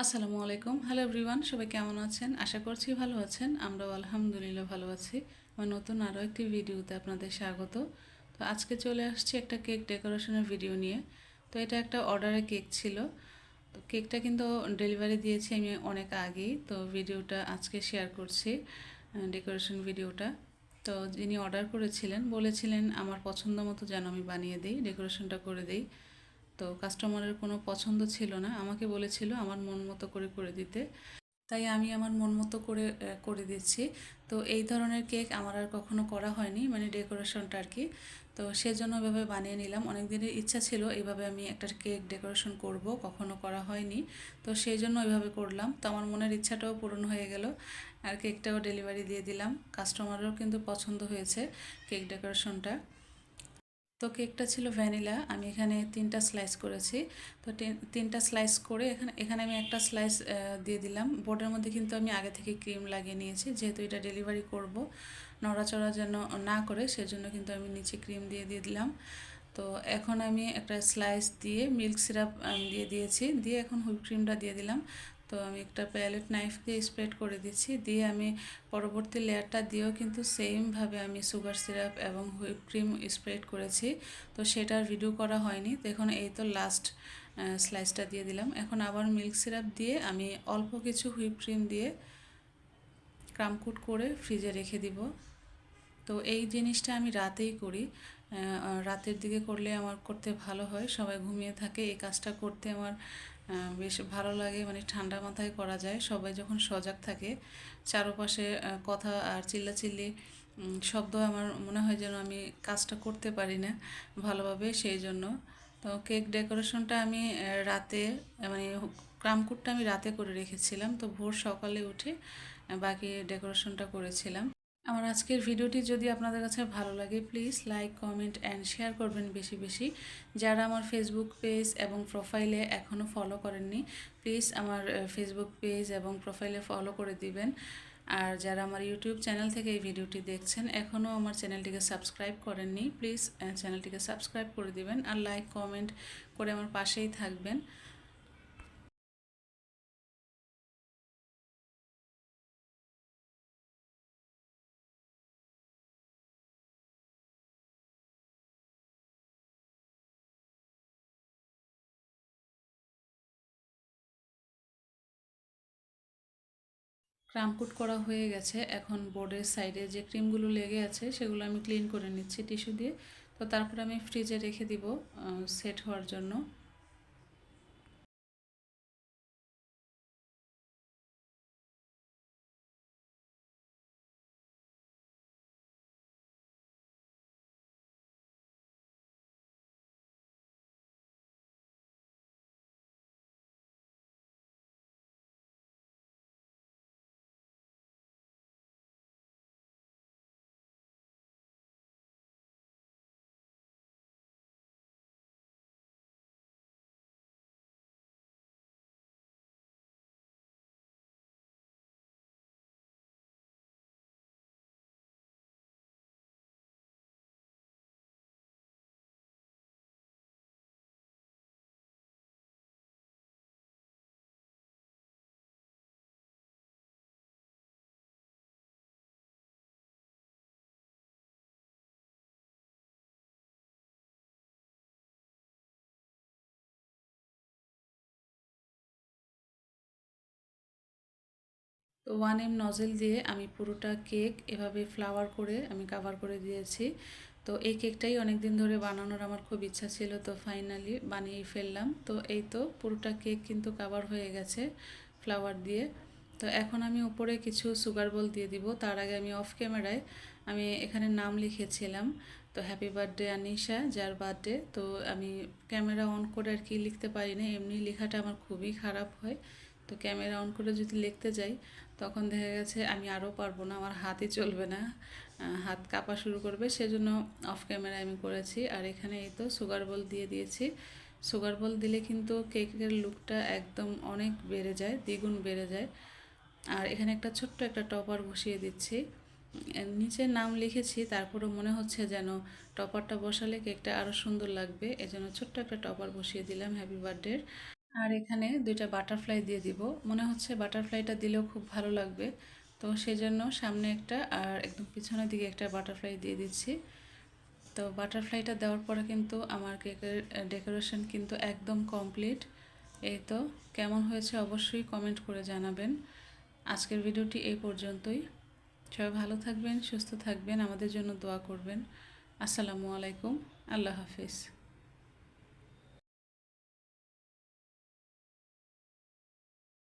আসসালামু আলাইকুম। Hello everyone সবাই কেমন আছেন? আশা করছি ভালো আছেন। আমরাও আলহামদুলিল্লাহ ভালো আছি। আমার নতুন আরও একটি ভিডিওতে আপনাদের স্বাগত। তো আজকে চলে আসছি একটা কেক ডেকোরেশনের ভিডিও নিয়ে। তো এটা একটা অর্ডারের কেক ছিল। তো কেকটা কিন্তু ডেলিভারি দিয়েছি আমি অনেক আগেই। তো ভিডিওটা আজকে শেয়ার করছি ডেকোরেশন ভিডিওটা। তো যিনি অর্ডার করেছিলেন, বলেছিলেন, আমার পছন্দ মতো যেন আমি বানিয়ে দিই, ডেকোরেশনটা করে দিই। তো কাস্টমারের কোনো পছন্দ ছিল না। আমাকে বলেছিল আমার মন মতো করে করে দিতে। তাই আমি আমার মন মতো করে করে দিচ্ছি। তো এই ধরনের কেক আমার আর কখনো করা হয়নি মানে ডেকোরেশনটা আর কি। তো সেজন্য এভাবে বানিয়ে নিলাম। অনেক দিনের ইচ্ছা ছিল এইভাবে আমি একটা কেক ডেকোরেশন করব, কখনো করা হয়নি। তো সেই জন্য ওইভাবে করলাম। তো আমার মনের ইচ্ছাটাও পূরণ হয়ে গেল। আর কেকটাও ডেলিভারি দিয়ে দিলাম। কাস্টমারেরও কিন্তু পছন্দ হয়েছে কেক ডেকোরেশনটা তো কেকটা ছিল ভ্যানিলা, আমি এখানে তিনটা স্লাইস করেছি। তো তিনটা স্লাইস করে এখানে এখানে আমি একটা স্লাইস দিয়ে দিলাম। বোর্ডের মধ্যে কিন্তু আমি আগে থেকে ক্রিম লাগিয়ে নিয়েছি, যেহেতু এটা ডেলিভারি করব। নড়াচড়া যেন না করে, সেজন্য কিন্তু আমি নিচে ক্রিম দিয়ে দিয়ে দিলাম। তো এখন আমি একটা স্লাইস দিয়ে মিল্ক সিরাপ দিয়ে দিয়েছি। দিয়ে এখন হুইপ ক্রিমটা দিয়ে দিলাম। তো আমি একটা প্যালেট নাইফ দিয়ে স্প্রেড করে দিচ্ছি দিয়ে আমি পরবর্তী লেয়ারটা দিয়েও কিন্তু সেমভাবে আমি সুগার সিরাপ এবং হুইপ ক্রিম স্প্রেড করেছি। তো সেটার ভিডিও করা হয়নি। তো এখন এই তো লাস্ট স্লাইসটা দিয়ে দিলাম। এখন আবার মিল্ক সিরাপ দিয়ে আমি অল্প কিছু হুইপ ক্রিম দিয়ে ক্রামকুট করে ফ্রিজে রেখে দিব। তো এই জিনিসটা আমি রাতেই করি। রাতের দিকে করলে আমার করতে ভালো হয়, সবাই ঘুমিয়ে থাকে, এই কাজটা করতে আমার বেশ ভালো লাগে মানে ঠান্ডা মাথায় করা যায়, সবাই যখন সজাগ থাকে, চারপাশে কথা আর চিল্লাচিল্লি শব্দ আমার মনে হয় যেন আমি কাজটা করতে পারি না ভালোভাবে সেই জন্য। তো কেক ডেকোরেশনটা আমি রাতে মানে ক্রামকুটটা আমি রাতে করে রেখেছিলাম, তো ভোর সকালে উঠে বাকি ডেকোরেশনটা করেছিলাম। আমার আজকের ভিডিওটি যদি আপনাদের কাছে ভালো লাগে please like comment and share করবেন বেশি বেশি। যারা আমার ফেসবুক পেজ এবং প্রোফাইলে এখনও ফলো করেননি প্লিজ আমার ফেসবুক পেজ এবং প্রোফাইলে ফলো করে দিবেন। আর যারা আমার ইউটিউব চ্যানেল থেকে এই ভিডিওটি দেখছেন এখনও আমার চ্যানেলটিকে সাবস্ক্রাইব করেননি প্লিজ চ্যানেলটিকে সাবস্ক্রাইব করে দিবেন আর লাইক কমেন্ট করে আমার পাশেই থাকবেন। ক্রামকুট করা হয়ে গেছে। এখন বোর্ডের সাইডে যে ক্রিমগুলো লেগে আছে, সেগুলো আমি ক্লিন করে নিচ্ছি টিস্যু দিয়ে। তো তারপর আমি ফ্রিজে রেখে দিব সেট হওয়ার জন্য। ওয়ান এম নজেল দিয়ে আমি পুরোটা কেক এভাবে ফ্লাওয়ার করে আমি কাভার করে দিয়েছি। তো এই কেকটাই অনেক দিন ধরে বানানোর আমার খুব ইচ্ছা ছিল, তো ফাইনালি বানিয়ে ফেললাম। তো এই তো পুরোটা কেক কিন্তু কাভার হয়ে গেছে ফ্লাওয়ার দিয়ে। তো এখন আমি উপরে কিছু সুগার বল দিয়ে দিব। তার আগে আমি অফ ক্যামেরায় আমি এখানে নাম লিখেছিলাম। তো হ্যাপি বার্থডে আনিশা যার বার্থডে তো আমি ক্যামেরা অন করে আর কি লিখতে পারি না এমনি লেখাটা আমার খুবই খারাপ হয়। তো ক্যামেরা অন করে যদি লিখতে যাই, তখন দেখা গেছে আমি আরও পারব না, আমার হাতই চলবে না। হাত কাঁপা শুরু করবে, সেজন্য অফ ক্যামেরা আমি করেছি। আর এখানে এই তো সুগার বল দিয়ে দিয়েছি। সুগার বল দিলে কিন্তু কেকের লুকটা একদম অনেক বেড়ে যায়, দ্বিগুণ বেড়ে যায়। আর এখানে একটা ছোট্ট একটা টপার বসিয়ে দিচ্ছি। নিচে নাম লিখেছি, তারপরেও মনে হচ্ছে যেন টপারটা বসালে কেকটা আরও সুন্দর লাগবে। এজন্য ছোট্ট একটা টপার বসিয়ে দিলাম হ্যাপি বার্থডের আর এখানে দুইটা বাটারফ্লাই দিয়ে দিব। মনে হচ্ছে বাটারফ্লাইটা দিলেও খুব ভালো লাগবে। তো সেই জন্য সামনে একটা আর একদম পিছনের দিকে একটা বাটারফ্লাই দিয়ে দিচ্ছি। তো বাটারফ্লাইটা দেওয়ার পরে কিন্তু আমার কেকের ডেকোরেশন কিন্তু একদম কমপ্লিট। এই তো, কেমন হয়েছে অবশ্যই কমেন্ট করে জানাবেন। আজকের ভিডিওটি এই পর্যন্তই। সবাই ভালো থাকবেন, সুস্থ থাকবেন, আমাদের জন্য দোয়া করবেন। আসসালামু আলাইকুম, আল্লাহ হাফিজ।